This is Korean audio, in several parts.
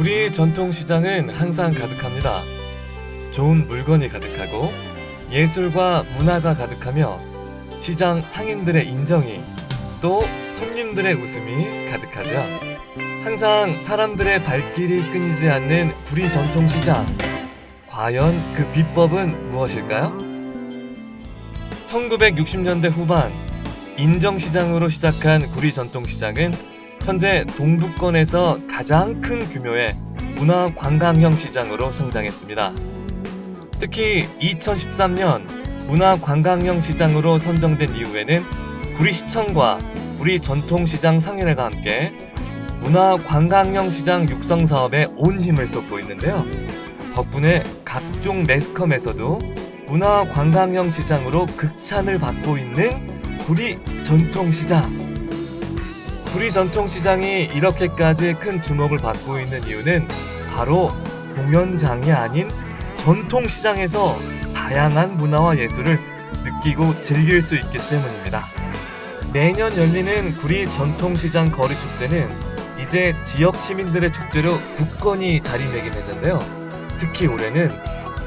구리 전통시장은 항상 가득합니다. 좋은 물건이 가득하고 예술과 문화가 가득하며 시장 상인들의 인정이 또 손님들의 웃음이 가득하죠. 항상 사람들의 발길이 끊이지 않는 구리 전통시장. 과연 그 비법은 무엇일까요? 1960년대 후반 인정시장으로 시작한 구리 전통시장은 현재 동북권에서 가장 큰 규모의 문화 관광형 시장으로 성장했습니다. 특히 2013년 문화 관광형 시장으로 선정된 이후에는 구리시청과 구리 전통시장 상인회가 함께 문화 관광형 시장 육성 사업에 온 힘을 쏟고 있는데요. 덕분에 각종 매스컴에서도 문화 관광형 시장으로 극찬을 받고 있는 구리 전통시장. 구리 전통시장이 이렇게까지 큰 주목을 받고 있는 이유는 바로 공연장이 아닌 전통시장에서 다양한 문화와 예술을 느끼고 즐길 수 있기 때문입니다. 매년 열리는 구리 전통시장 거리 축제는 이제 지역 시민들의 축제로 굳건히 자리매김했는데요. 특히 올해는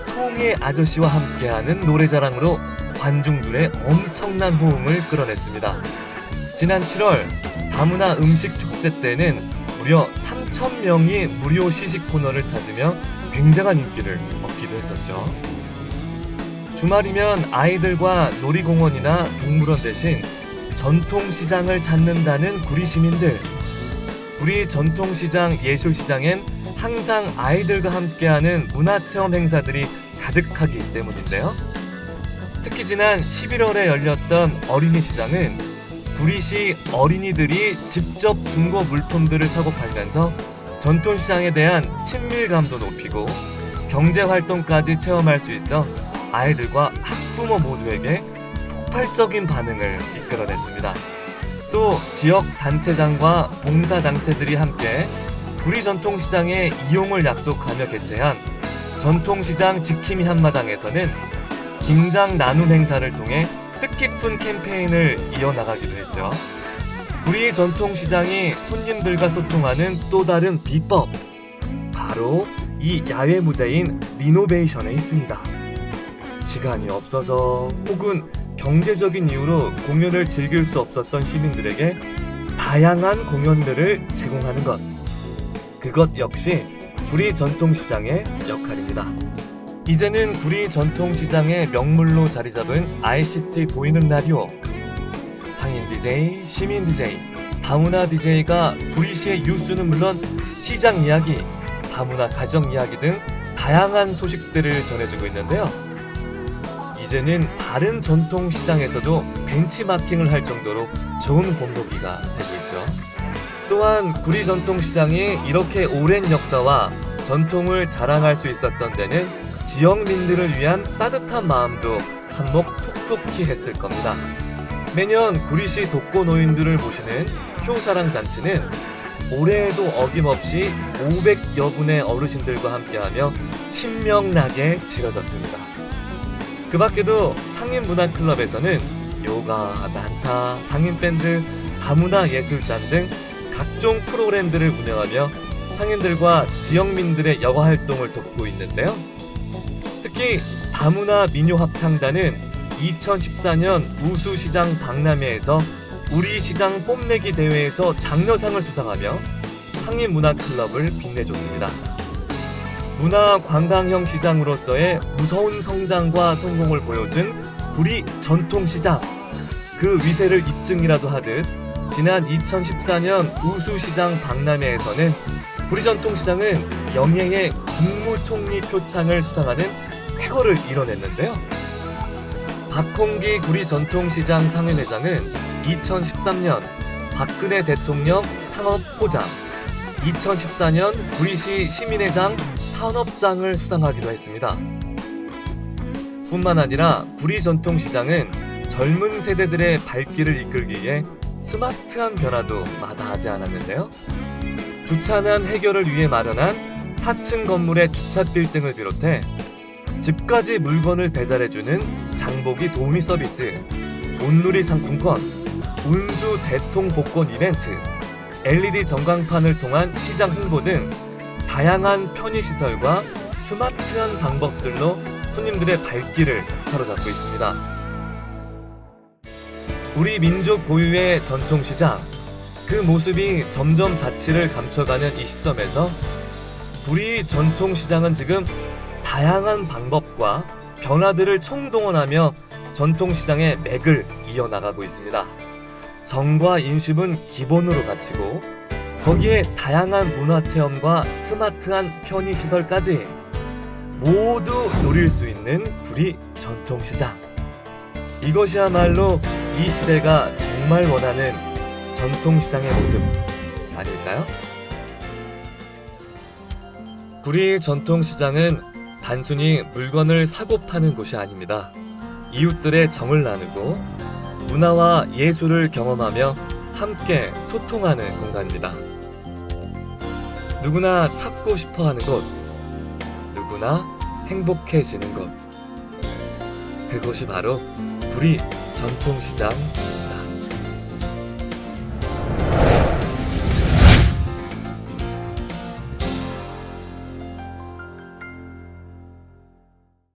송혜 아저씨와 함께하는 노래자랑으로 관중들의 엄청난 호응을 끌어냈습니다. 지난 7월 다문화 음식 축제 때는 무려 3,000명이 무료 시식 코너를 찾으며 굉장한 인기를 얻기도 했었죠. 주말이면 아이들과 놀이공원이나 동물원 대신 전통시장을 찾는다는 구리 시민들. 구리 전통시장 예술시장엔 항상 아이들과 함께하는 문화체험 행사들이 가득하기 때문인데요. 특히 지난 11월에 열렸던 어린이 시장은 구리시 어린이들이 직접 중고 물품들을 사고 팔면서 전통시장에 대한 친밀감도 높이고 경제활동까지 체험할 수 있어 아이들과 학부모 모두에게 폭발적인 반응을 이끌어냈습니다. 또 지역 단체장과 봉사단체들이 함께 구리 전통시장의 이용을 약속하며 개최한 전통시장 지킴이 한마당에서는 김장 나눔 행사를 통해 뜻깊은 캠페인을 이어나가기도 했죠. 구리 전통시장이 손님들과 소통하는 또 다른 비법. 바로 이 야외 무대인 리노베이션에 있습니다. 시간이 없어서 혹은 경제적인 이유로 공연을 즐길 수 없었던 시민들에게 다양한 공연들을 제공하는 것. 그것 역시 구리 전통시장의 역할입니다. 이제는 구리 전통 시장의 명물로 자리 잡은 ICT 보이는 라디오. 상인 DJ, 시민 DJ, 다문화 DJ가 구리시의 뉴스는 물론 시장 이야기, 다문화 가정 이야기 등 다양한 소식들을 전해주고 있는데요. 이제는 다른 전통 시장에서도 벤치마킹을 할 정도로 좋은 공로기가 되고 있죠. 또한 구리 전통 시장이 이렇게 오랜 역사와 전통을 자랑할 수 있었던 데는 지역민들을 위한 따뜻한 마음도 한몫 톡톡히 했을 겁니다. 매년 구리시 독거 노인들을 모시는 효사랑 잔치는 올해에도 어김없이 500여 분의 어르신들과 함께하며 신명나게 치러졌습니다. 그 밖에도 상인문화클럽에서는 요가, 난타, 상인밴드, 다문화 예술단 등 각종 프로그램들을 운영하며 상인들과 지역민들의 여가 활동을 돕고 있는데요. 특히 다문화 민요 합창단은 2014년 우수시장 박람회에서 우리 시장 뽐내기 대회에서 장려상을 수상하며 상인문화클럽을 빛내줬습니다. 문화 관광형 시장으로서의 무서운 성장과 성공을 보여준 구리 전통시장. 그 위세를 입증이라도 하듯 지난 2014년 우수시장 박람회에서는 구리 전통시장은 영예의 국무총리 표창을 수상하는 쾌거를 이뤄냈는데요. 박홍기 구리 전통시장 상인회장은 2013년 박근혜 대통령 상업포장, 2014년 구리시 시민회장 산업장을 수상하기도 했습니다. 뿐만 아니라 구리 전통시장은 젊은 세대들의 발길을 이끌기 위해 스마트한 변화도 마다하지 않았는데요. 주차난 해결을 위해 마련한 4층 건물의 주차 빌딩을 비롯해 집까지 물건을 배달해주는 장보기 도우미 서비스, 온누리 상품권, 운수 대통 복권 이벤트, LED 전광판을 통한 시장 홍보 등 다양한 편의시설과 스마트한 방법들로 손님들의 발길을 사로잡고 있습니다. 우리 민족 고유의 전통시장, 그 모습이 점점 자취를 감춰가는 이 시점에서 우리 전통시장은 지금 다양한 방법과 변화들을 총동원하며 전통시장의 맥을 이어나가고 있습니다. 정과 인심은 기본으로 갖추고 거기에 다양한 문화체험과 스마트한 편의시설까지 모두 누릴 수 있는 구리 전통시장. 이것이야말로 이 시대가 정말 원하는 전통시장의 모습 아닐까요? 구리 전통시장은 단순히 물건을 사고 파는 곳이 아닙니다. 이웃들의 정을 나누고 문화와 예술을 경험하며 함께 소통하는 공간입니다. 누구나 찾고 싶어 하는 곳, 누구나 행복해지는 곳. 그곳이 바로 구리 전통시장